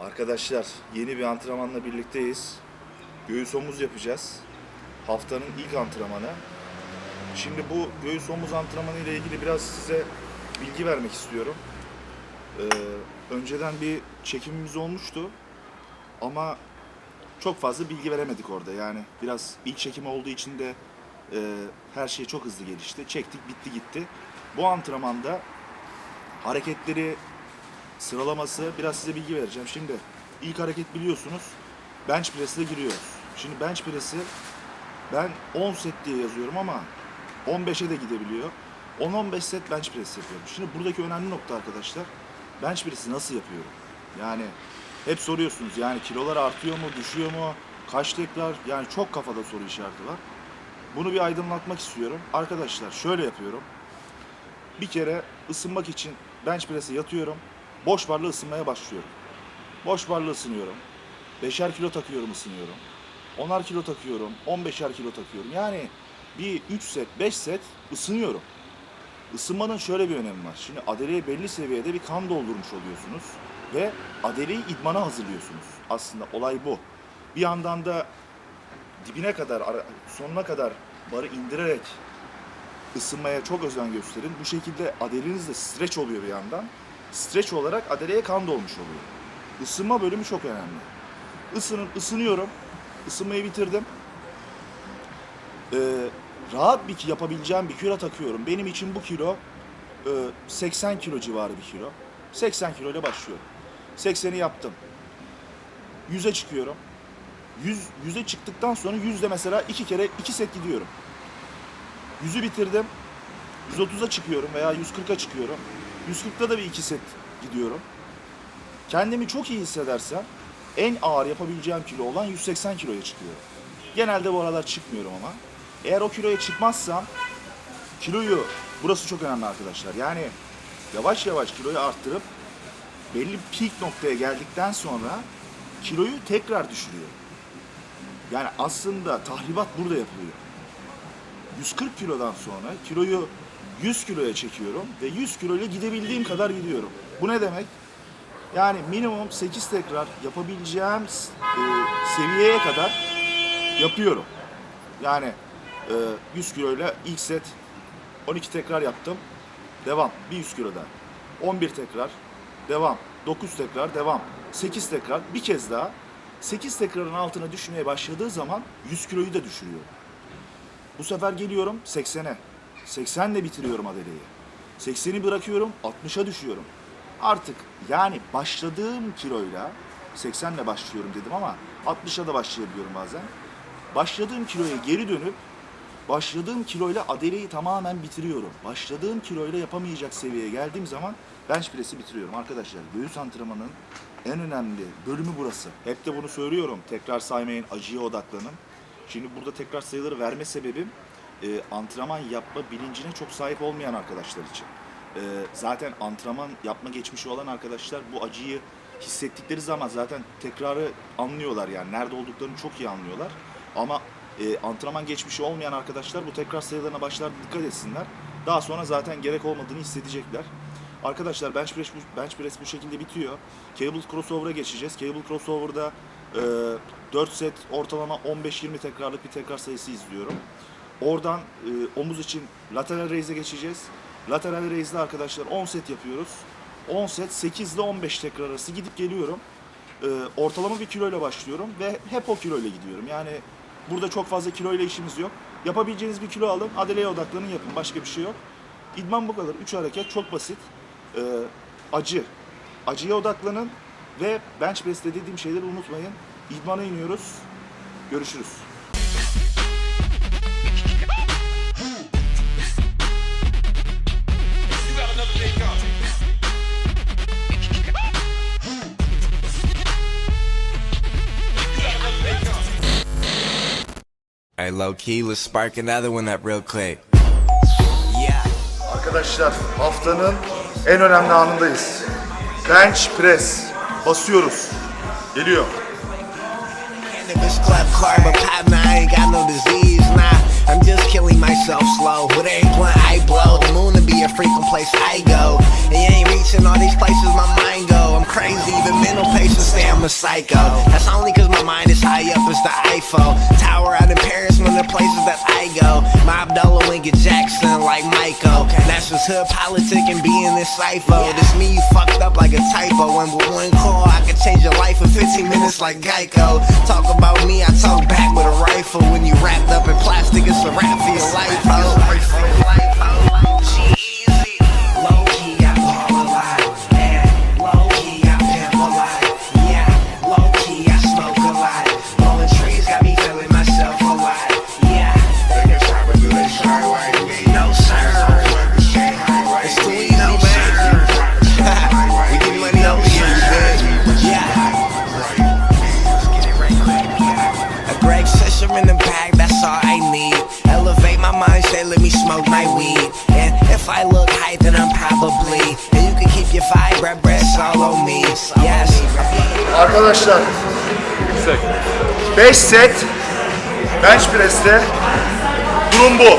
Arkadaşlar yeni bir antrenmanla birlikteyiz. Göğüs omuz yapacağız. Haftanın ilk antrenmanı. Şimdi bu göğüs omuz antrenmanı ile ilgili biraz size bilgi vermek istiyorum. Ee, önceden bir çekimimiz olmuştu. Ama çok fazla bilgi veremedik orada. Yani biraz ilk çekim olduğu için de e, her şey çok hızlı gelişti. Çektik bitti gitti. Bu antrenmanda hareketleri sıralaması biraz size bilgi vereceğim. Şimdi ilk hareket biliyorsunuz bench press ile giriyoruz. Şimdi bench press'i ben 10 set diye yazıyorum ama 15'e de gidebiliyor. 10-15 set bench press yapıyorum. Şimdi buradaki önemli nokta arkadaşlar bench press'i nasıl yapıyorum? Yani hep soruyorsunuz yani kilolar artıyor mu, düşüyor mu, kaç tekrar yani çok kafada soru işareti var. Bunu bir aydınlatmak istiyorum. Arkadaşlar şöyle yapıyorum. Bir kere ısınmak için bench press'e yatıyorum. Boş barla ısınmaya başlıyorum. Boş barla ısınıyorum. Beşer kilo takıyorum ısınıyorum. Onar kilo takıyorum. 15'er kilo takıyorum. Yani bir 3 set, 5 set ısınıyorum. Isınmanın şöyle bir önemi var. Şimdi adeleye belli seviyede bir kan doldurmuş oluyorsunuz ve adeleyi idmana hazırlıyorsunuz. Aslında olay bu. Bir yandan da dibine kadar, sonuna kadar barı indirerek ısınmaya çok özen gösterin. Bu şekilde adeleniz de streç oluyor bir yandan. Streç olarak adeleye kan dolmuş oluyor. Isınma bölümü çok önemli. Isının, ısınıyorum. Isınmayı bitirdim. Ee, rahat bir yapabileceğim bir kilo takıyorum. Benim için bu kilo e, 80 kilo civarı bir kilo. 80 kilo ile başlıyorum. 80'i yaptım. 100'e çıkıyorum. 100 100'e çıktıktan sonra 100'de mesela iki kere iki set gidiyorum. 100'ü bitirdim. 130'a çıkıyorum veya 140'a çıkıyorum. 140'ta da bir iki set gidiyorum. Kendimi çok iyi hissedersem en ağır yapabileceğim kilo olan 180 kiloya çıkıyorum. Genelde bu aralar çıkmıyorum ama. Eğer o kiloya çıkmazsam kiloyu, burası çok önemli arkadaşlar. Yani yavaş yavaş kiloyu arttırıp belli bir peak noktaya geldikten sonra kiloyu tekrar düşürüyor. Yani aslında tahribat burada yapılıyor. 140 kilodan sonra kiloyu 100 kiloya çekiyorum ve 100 kiloyla gidebildiğim kadar gidiyorum. Bu ne demek? Yani minimum 8 tekrar yapabileceğim e, seviyeye kadar yapıyorum. Yani e, 100 kiloyla ilk set 12 tekrar yaptım. Devam. Bir 100 kiloda. 11 tekrar. Devam. 9 tekrar. Devam. 8 tekrar. Bir kez daha. 8 tekrarın altına düşmeye başladığı zaman 100 kiloyu da düşürüyor. Bu sefer geliyorum 80'e. 80 ile bitiriyorum adeleyi. 80'i bırakıyorum 60'a düşüyorum. Artık yani başladığım kiloyla 80 ile başlıyorum dedim ama 60'a da başlayabiliyorum bazen. Başladığım kiloya geri dönüp başladığım kiloyla adeleyi tamamen bitiriyorum. Başladığım kiloyla yapamayacak seviyeye geldiğim zaman bench press'i bitiriyorum. Arkadaşlar göğüs antrenmanının en önemli bölümü burası. Hep de bunu söylüyorum. Tekrar saymayın, acıya odaklanın. Şimdi burada tekrar sayıları verme sebebim e, antrenman yapma bilincine çok sahip olmayan arkadaşlar için. E, zaten antrenman yapma geçmişi olan arkadaşlar bu acıyı hissettikleri zaman zaten tekrarı anlıyorlar yani nerede olduklarını çok iyi anlıyorlar. Ama e, antrenman geçmişi olmayan arkadaşlar bu tekrar sayılarına başlar dikkat etsinler. Daha sonra zaten gerek olmadığını hissedecekler. Arkadaşlar bench press, bu- bench press bu şekilde bitiyor. Cable crossover'a geçeceğiz. Cable crossover'da e, 4 set ortalama 15-20 tekrarlık bir tekrar sayısı izliyorum. Oradan e, omuz için lateral raise'e geçeceğiz. Lateral raise'de arkadaşlar 10 set yapıyoruz. 10 set 8 ile 15 tekrar arası gidip geliyorum. E, ortalama bir kiloyla başlıyorum ve hep o kiloyla gidiyorum. Yani burada çok fazla kiloyla işimiz yok. Yapabileceğiniz bir kilo alın, adeleye odaklanın yapın. Başka bir şey yok. İdman bu kadar. 3 hareket çok basit. E, acı. Acıya odaklanın ve bench press'te dediğim şeyleri unutmayın. İdmana iniyoruz. Görüşürüz. Low key, let's spark another one up real quick. Yeah. Arkadaşlar haftanın en önemli anındayız. Bench press. Basıyoruz. Geliyor. Cannabis club carbon pop, I ain't got no disease, nah. I'm just killing myself slow. With every blunt I blow, the moon to be a frequent place I go. And you ain't reaching all these places my mind go. Crazy, even mental patients say I'm a psycho. That's only cause my mind is high up as the Eiffel Tower out in Paris, one of the places that I go. My Abdullah Lincoln Jackson, like Michael. That's just hood politic and being this cypher. This me, fucked up like a typo. And with one call, I could change your life in 15 minutes like Geico. Talk about me, I talk back with a rifle. When you wrapped up in plastic, it's a rap for your life. G-Eazy. My mindset, let me smoke my weed. And if I look high, then I'm probably. And you can keep your vibe, breath, breath, all on me. Yes. Arkadaşlar 5 set bench press'te durum bu.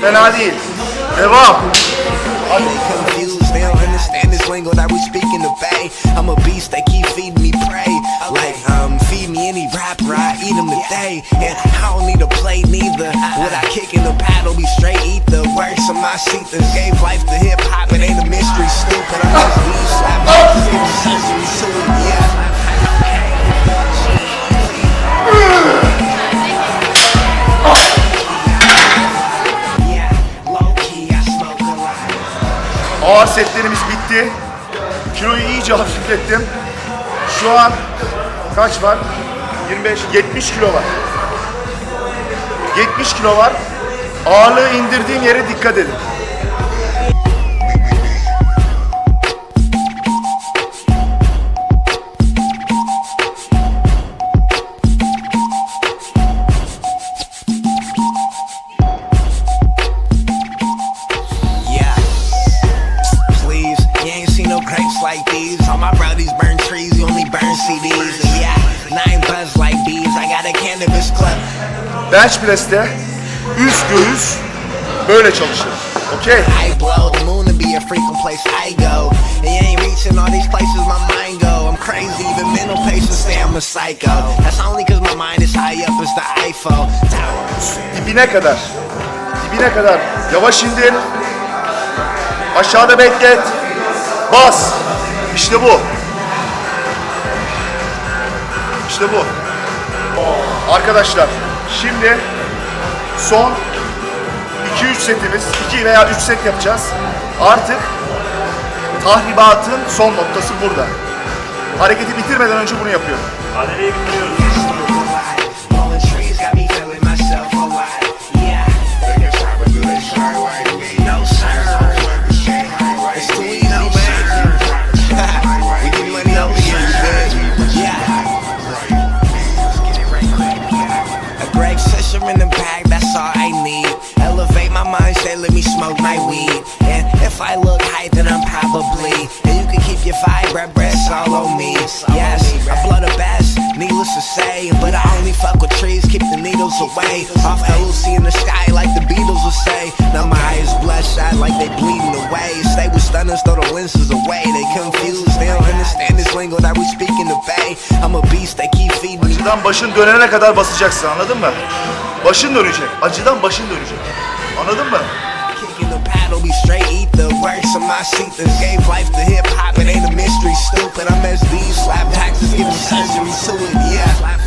Fena değil. Devam. Don't understand this lingo that we speak in the bay. I'm a beast, they keep feeding me prey. Like, um, feed me any rapper, I eat them today. And I don't need a play neither. What I kick in the paddle be straight eat the works of my seat that gave life to hip hop. Hafiflettim. Şu an kaç var? 25, 70 kilo var. 70 kilo var. Ağırlığı indirdiğim yere dikkat edin. İs high up as the Eiffel Tower. Dibine kadar. Dibine kadar. Yavaş indir. Aşağıda beklet. Bas. İşte bu. İşte bu. Arkadaşlar şimdi son 2-3 setimiz, 2 veya 3 set yapacağız. Artık tahribatın son noktası burada. Hareketi bitirmeden önce bunu yapıyorum. Blowing if I look high, then I'm probably. And you can keep your vibe, breath, breath, all on me. Yes, I blow the best, needless to say. But I only fuck with trees, keep the needles away. Off Lucy in the sky, like the Beatles would say. Now my eyes bloodshot, like they bleeding away. Stay with stunners, throw the lenses away. They confused, they don't understand this lingo that we speak in the bay. I'm a beast, they keep feeding me. Acıdan başın dönene kadar basacaksın anladın mı? Başın dönecek. Acıdan başın dönecek. Anladın mı? The paddle, be straight, eat the works of my seat that gave life to hip hop. It ain't a mystery, stupid. I'm SD, slap taxes, giving surgery to it.